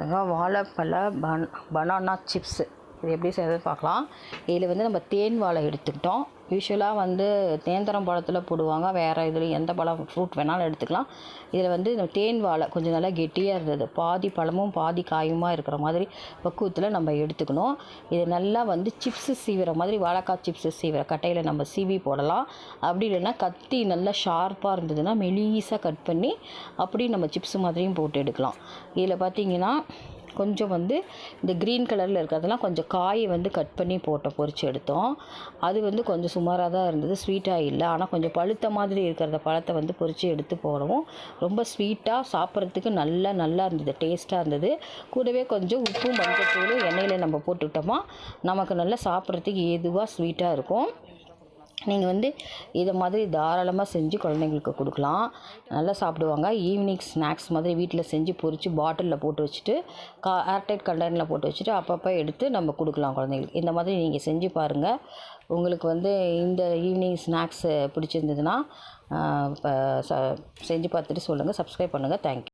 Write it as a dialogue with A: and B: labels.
A: அதான் வாழைப்பழ பன் banana chips. இது எப்படி செய்கிறது பார்க்கலாம். இதில் வந்து நம்ம தேன் வாழை எடுத்துக்கிட்டோம். யூஸ்வலாக வந்து தேந்தரம் பழத்தில் போடுவாங்க. வேறு இதில் எந்த பழம் ஃப்ரூட் வேணாலும் எடுத்துக்கலாம். இதில் வந்து இந்த தேன் வாழை கொஞ்சம் நல்லா கெட்டியாக இருந்தது. பாதி பழமும் பாதி காயுமா இருக்கிற மாதிரி பக்குவத்தில் நம்ம எடுத்துக்கணும். இது நல்லா வந்து சிப்ஸு சீவிர மாதிரி வாழைக்காய் சிப்ஸு சீவிர கட்டையில் நம்ம சீவி போடலாம். அப்படி இல்லைன்னா கத்தி நல்லா ஷார்ப்பாக இருந்ததுன்னா மெலீஸாக கட் பண்ணி அப்படி நம்ம சிப்ஸ் மாதிரியும் போட்டு எடுக்கலாம். இதில் பார்த்தீங்கன்னா கொஞ்சம் வந்து இந்த க்ரீன் கலரில் இருக்கிறதெல்லாம் கொஞ்சம் காயை வந்து கட் பண்ணி போட்டோம் பொறிச்சு எடுத்தோம். அது வந்து கொஞ்சம் சுமாராக தான் இருந்தது. ஸ்வீட்டாக இல்லை. ஆனால் கொஞ்சம் பழுத்த மாதிரி இருக்கிறத பழத்தை வந்து பொறிச்சு எடுத்து போடவும். ரொம்ப ஸ்வீட்டாக சாப்பிட்றதுக்கு நல்லா நல்லா இருந்தது. டேஸ்ட்டாக இருந்தது. கூடவே கொஞ்சம் உப்பு மஞ்சத்தூள் எண்ணெயில் நம்ம போட்டுக்கிட்டோமா நமக்கு நல்லா சாப்பிட்றதுக்கு ஏதுவாக ஸ்வீட்டாக இருக்கும். நீங்கள் வந்து இதை மாதிரி தாராளமாக செஞ்சு குழந்தைங்களுக்கு கொடுக்கலாம். நல்லா சாப்பிடுவாங்க. ஈவினிங் ஸ்நாக்ஸ் மாதிரி வீட்டில் செஞ்சு பொரித்து பாட்டிலில் போட்டு வச்சுட்டு கா ஏர்டைட் கண்டெய்னரில் போட்டு வச்சுட்டு அப்பப்போ எடுத்து நம்ம கொடுக்கலாம் குழந்தைங்களுக்கு. இந்த மாதிரி நீங்கள் செஞ்சு பாருங்கள் உங்களுக்கு வந்து இந்த ஈவினிங் ஸ்நாக்ஸு பிடிச்சிருந்ததுன்னா இப்போ செஞ்சு பார்த்துட்டு சொல்லுங்கள் சப்ஸ்கிரைப் பண்ணுங்கள் தேங்க்யூ